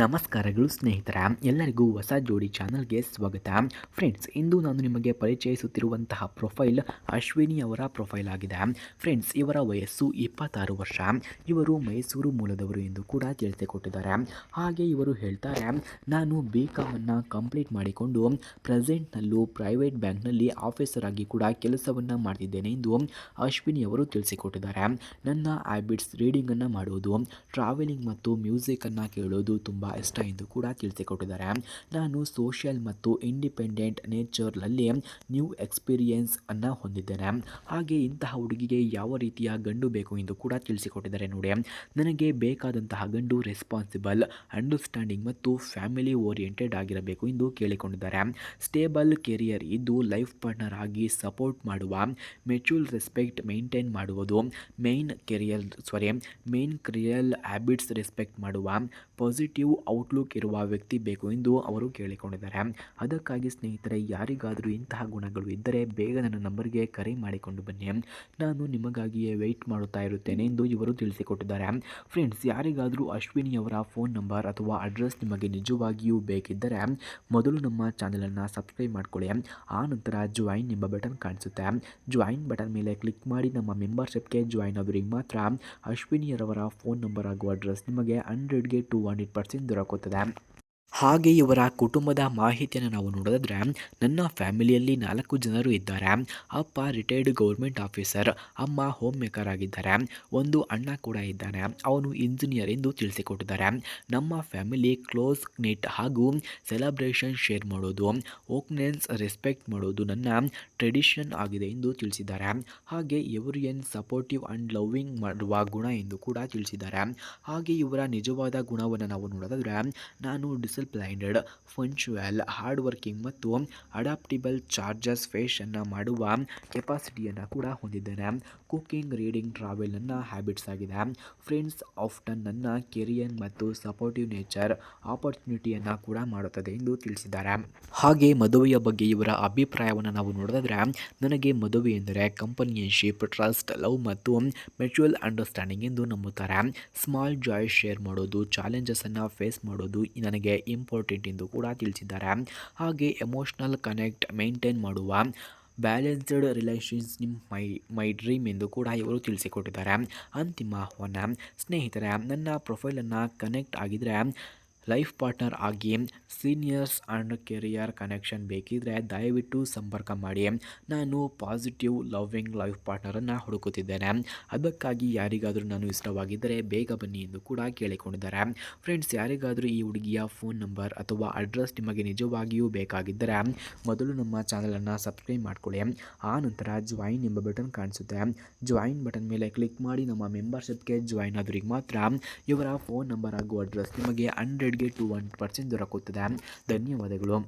ನಮಸ್ಕಾರಗಳು ಸ್ನೇಹಿತರ, ಎಲ್ಲರಿಗೂ ಹೊಸ ಜೋಡಿ ಚಾನಲ್ಗೆ ಸ್ವಾಗತ. ಫ್ರೆಂಡ್ಸ್, ಇಂದು ನಾನು ನಿಮಗೆ ಪರಿಚಯಿಸುತ್ತಿರುವಂತಹ ಪ್ರೊಫೈಲ್ ಅಶ್ವಿನಿ ಅವರ ಪ್ರೊಫೈಲ್ ಆಗಿದೆ. ಫ್ರೆಂಡ್ಸ್, ಇವರ ವಯಸ್ಸು ಇಪ್ಪತ್ತಾರು ವರ್ಷ. ಇವರು ಮೈಸೂರು ಮೂಲದವರು ಎಂದು ಕೂಡ ತಿಳಿಸಿಕೊಟ್ಟಿದ್ದಾರೆ. ಹಾಗೆ ಇವರು ಹೇಳ್ತಾರೆ, ನಾನು ಬಿ ಕಾಮನ್ನು ಕಂಪ್ಲೀಟ್ ಮಾಡಿಕೊಂಡು ಪ್ರೆಸೆಂಟ್ನಲ್ಲೂ ಪ್ರೈವೇಟ್ ಬ್ಯಾಂಕ್ನಲ್ಲಿ ಆಫೀಸರ್ ಆಗಿ ಕೂಡ ಕೆಲಸವನ್ನು ಮಾಡ್ತಿದ್ದೇನೆ ಎಂದು ಅಶ್ವಿನಿ ಅವರು ತಿಳಿಸಿಕೊಟ್ಟಿದ್ದಾರೆ. ನನ್ನ ಹ್ಯಾಬಿಟ್ಸ್ ರೀಡಿಂಗನ್ನು ಮಾಡುವುದು ಟ್ರಾವೆಲಿಂಗ್ ಮತ್ತು ಮ್ಯೂಸಿಕನ್ನು ಕೇಳೋದು ತುಂಬ ಇಷ್ಟ ಎಂದು ಕೂಡ ತಿಳಿಸಿಕೊಟ್ಟಿದ್ದಾರೆ. ನಾನು ಸೋಷಿಯಲ್ ಮತ್ತು ಇಂಡಿಪೆಂಡೆಂಟ್ ನೇಚರ್ನಲ್ಲಿ ನ್ಯೂ ಎಕ್ಸ್ಪೀರಿಯೆನ್ಸ್ ಅನ್ನು ಹೊಂದಿದ್ದೇನೆ. ಹಾಗೆ ಇಂತಹ ಹುಡುಗಿಗೆ ಯಾವ ರೀತಿಯ ಗಂಡು ಬೇಕು ಎಂದು ಕೂಡ ತಿಳಿಸಿಕೊಟ್ಟಿದ್ದಾರೆ ನೋಡಿ. ನನಗೆ ಬೇಕಾದಂತಹ ಗಂಡು ರೆಸ್ಪಾನ್ಸಿಬಲ್ ಅಂಡರ್ಸ್ಟ್ಯಾಂಡಿಂಗ್ ಮತ್ತು ಫ್ಯಾಮಿಲಿ ಓರಿಯೆಂಟೆಡ್ ಆಗಿರಬೇಕು ಎಂದು ಕೇಳಿಕೊಂಡಿದ್ದಾರೆ. ಸ್ಟೇಬಲ್ ಕೆರಿಯರ್ ಇದ್ದು ಲೈಫ್ ಪಾರ್ಟ್ನರ್ ಆಗಿ ಸಪೋರ್ಟ್ ಮಾಡುವ ಮೆಚ್ಯೂಲ್ ರೆಸ್ಪೆಕ್ಟ್ ಮೇಂಟೈನ್ ಮಾಡುವುದು ಮೇನ್ ಕೆರಿಯರ್ ಸಾರಿ ಮೇನ್ ಕ್ರಿಯಲ್ ಹ್ಯಾಬಿಟ್ಸ್ ರೆಸ್ಪೆಕ್ಟ್ ಮಾಡುವ ಪಾಸಿಟಿವ್ ಔಟ್ಲುಕ್ ಇರುವ ವ್ಯಕ್ತಿ ಬೇಕು ಎಂದು ಅವರು ಕೇಳಿಕೊಂಡಿದ್ದಾರೆ. ಅದಕ್ಕಾಗಿ ಸ್ನೇಹಿತರೆ, ಯಾರಿಗಾದರೂ ಇಂತಹ ಗುಣಗಳು ಇದ್ದರೆ ಬೇಗ ನನ್ನ ನಂಬರ್ಗೆ ಕರೆ ಮಾಡಿಕೊಂಡು ಬನ್ನಿ. ನಾನು ನಿಮಗಾಗಿಯೇ ವೆಯ್ಟ್ ಮಾಡುತ್ತಾ ಇರುತ್ತೇನೆ ಎಂದು ಇವರು ತಿಳಿಸಿಕೊಟ್ಟಿದ್ದಾರೆ. ಫ್ರೆಂಡ್ಸ್ ಯಾರಿಗಾದರೂ ಅಶ್ವಿನಿ ಅವರ ಫೋನ್ ನಂಬರ್ ಅಥವಾ ಅಡ್ರೆಸ್ ನಿಮಗೆ ನಿಜವಾಗಿಯೂ ಬೇಕಿದ್ದರೆ ಮೊದಲು ನಮ್ಮ ಚಾನಲನ್ನು ಸಬ್ಸ್ಕ್ರೈಬ್ ಮಾಡಿಕೊಳ್ಳಿ. ಆ ನಂತರ ಜಾಯಿನ್ ಎಂಬ ಬಟನ್ ಕಾಣಿಸುತ್ತೆ. ಜಾಯಿನ್ ಬಟನ್ ಮೇಲೆ ಕ್ಲಿಕ್ ಮಾಡಿ ನಮ್ಮ ಮೆಂಬರ್ಶಿಪ್ಗೆ ಜಾಯಿನ್ ಆದವರಿಗೆ ಮಾತ್ರ ಅಶ್ವಿನಿಯರವರ ಫೋನ್ ನಂಬರ್ ಹಾಗೂ ಅಡ್ರೆಸ್ ನಿಮಗೆ ಹಂಡ್ರೆಡ್ಗೆ ಟು ಹಂಡ್ರೆಡ್ ಪರ್ಸೆಂಟ್ ದೊರಕುತ್ತದೆ ಹಾಗೆ ಇವರ ಕುಟುಂಬದ ಮಾಹಿತಿಯನ್ನು ನಾವು ನೋಡೋದಾದರೆ, ನನ್ನ ಫ್ಯಾಮಿಲಿಯಲ್ಲಿ ನಾಲ್ಕು ಜನರು ಇದ್ದಾರೆ. ಅಪ್ಪ ರಿಟೈರ್ಡ್ ಗೌರ್ಮೆಂಟ್ ಆಫೀಸರ್ ಅಮ್ಮ ಹೋಮ್ ಮೇಕರ್ ಆಗಿದ್ದಾರೆ. ಒಂದು ಅಣ್ಣ ಕೂಡ ಇದ್ದಾನೆ. ಅವನು ಇಂಜಿನಿಯರ್ ಎಂದು ತಿಳಿಸಿಕೊಟ್ಟಿದ್ದಾರೆ. ನಮ್ಮ ಫ್ಯಾಮಿಲಿ ಕ್ಲೋಸ್ ನಿಟ್ ಹಾಗೂ ಸೆಲೆಬ್ರೇಷನ್ ಶೇರ್ ಮಾಡೋದು ಓಕ್ನೆನ್ಸ್ ರೆಸ್ಪೆಕ್ಟ್ ಮಾಡೋದು ನನ್ನ ಟ್ರೆಡಿಷನ್ ಆಗಿದೆ ಎಂದು ತಿಳಿಸಿದ್ದಾರೆ. ಹಾಗೆ ಇವರು ಏನು ಸಪೋರ್ಟಿವ್ ಆ್ಯಂಡ್ ಲವ್ವಿಂಗ್ ಮಾಡುವ ಗುಣ ಎಂದು ಕೂಡ ತಿಳಿಸಿದ್ದಾರೆ. ಹಾಗೆ ಇವರ ನಿಜವಾದ ಗುಣವನ್ನು ನಾವು ನೋಡೋದಾದರೆ, ನಾನು ಡಿಸಿಪ್ಲೈನ್ಡ್ ಫಂಚುಯಲ್ ಹಾರ್ಡ್ ವರ್ಕಿಂಗ್ ಮತ್ತು ಅಡಾಪ್ಟಿಬಲ್ ಚಾರ್ಜಸ್ ಫೇಶನ್ನು ಮಾಡುವ ಕೆಪಾಸಿಟಿಯನ್ನು ಕೂಡ ಹೊಂದಿದ್ದೇನೆ. ಕುಕಿಂಗ್ ರೀಡಿಂಗ್ ಟ್ರಾವೆಲ್ ಹ್ಯಾಬಿಟ್ಸ್ ಆಗಿದೆ. ಫ್ರೆಂಡ್ಸ್ ಆಫ್ಟನ್ ನನ್ನ ಕೆರಿಯರ್ ಮತ್ತು ಸಪೋರ್ಟಿವ್ ನೇಚರ್ ಆಪರ್ಚುನಿಟಿಯನ್ನು ಕೂಡ ಮಾಡುತ್ತದೆ ಎಂದು ತಿಳಿಸಿದ್ದಾರೆ. ಹಾಗೆ ಮದುವೆಯ ಬಗ್ಗೆ ಇವರ ಅಭಿಪ್ರಾಯವನ್ನು ನಾವು ನೋಡಿದ್ರೆ ನನಗೆ ಮದುವೆ ಎಂದರೆ ಕಂಪನಿಯನ್ಶಿಪ್ ಟ್ರಸ್ಟ್ ಲವ್ ಮತ್ತು ಮ್ಯೂಚುವಲ್ ಅಂಡರ್ಸ್ಟ್ಯಾಂಡಿಂಗ್ ಎಂದು ನಂಬುತ್ತಾರೆ. ಸ್ಮಾಲ್ ಜಾಯ್ ಶೇರ್ ಮಾಡೋದು ಚಾಲೆಂಜಸನ್ನು ಫೇಸ್ ಮಾಡೋದು ನನಗೆ ಇಂಪಾರ್ಟೆಂಟ್ ಎಂದು ಕೂಡ ತಿಳಿಸಿದ್ದಾರೆ. ಹಾಗೆ ಎಮೋಷ್ನಲ್ ಕನೆಕ್ಟ್ ಮೇಂಟೈನ್ ಮಾಡುವ ಬ್ಯಾಲೆನ್ಸ್ಡ್ ರಿಲೇಷನ್ಸ್ ನಿಮ್ಮ ಮೈ ಮೈ ಡ್ರೀಮ್ ಎಂದು ಕೂಡ ಇವರು ತಿಳಿಸಿಕೊಟ್ಟಿದ್ದಾರೆ. ಅಂತಿಮ ಆಹ್ವಾನ, ಸ್ನೇಹಿತರೆ, ನನ್ನ ಪ್ರೊಫೈಲನ್ನು ಕನೆಕ್ಟ್ ಆಗಿದ್ದರೆ ಲೈಫ್ ಪಾರ್ಟ್ನರ್ ಆಗಿ ಸೀನಿಯರ್ಸ್ ಆ್ಯಂಡ್ ಕೆರಿಯರ್ ಕನೆಕ್ಷನ್ ಬೇಕಿದ್ರೆ ದಯವಿಟ್ಟು ಸಂಪರ್ಕ ಮಾಡಿ. ನಾನು ಪಾಸಿಟಿವ್, ಲವ್ವಿಂಗ್ ಲೈಫ್ ಪಾರ್ಟ್ನರನ್ನು ಹುಡುಕುತ್ತಿದ್ದೇನೆ. ಅದಕ್ಕಾಗಿ ಯಾರಿಗಾದರೂ ನಾನು ಇಷ್ಟವಾಗಿದ್ದರೆ ಬೇಗ ಬನ್ನಿ ಎಂದು ಕೂಡ ಕೇಳಿಕೊಂಡಿದ್ದಾರೆ. ಫ್ರೆಂಡ್ಸ್, ಯಾರಿಗಾದರೂ ಈ ಹುಡುಗಿಯ ಫೋನ್ ನಂಬರ್ ಅಥವಾ ಅಡ್ರೆಸ್ ನಿಮಗೆ ನಿಜವಾಗಿಯೂ ಬೇಕಾಗಿದ್ದರೆ ಮೊದಲು ನಮ್ಮ ಚಾನಲನ್ನು ಸಬ್ಸ್ಕ್ರೈಬ್ ಮಾಡಿಕೊಳ್ಳಿ. ಆ ನಂತರ ಜಾಯಿನ್ ಎಂಬ ಬಟನ್ ಕಾಣಿಸುತ್ತೆ. ಜಾಯಿನ್ ಬಟನ್ ಮೇಲೆ ಕ್ಲಿಕ್ ಮಾಡಿ ನಮ್ಮ ಮೆಂಬರ್ಶಿಪ್ಗೆ ಜಾಯಿನ್ ಆದವರಿಗೆ ಮಾತ್ರ ಇವರ ಫೋನ್ ನಂಬರ್ ಹಾಗೂ ಅಡ್ರೆಸ್ ನಿಮಗೆ ಟು ಒನ್ ಪರ್ಸೆಂಟ್ ದೊರಕುತ್ತದೆ. ಧನ್ಯವಾದಗಳು.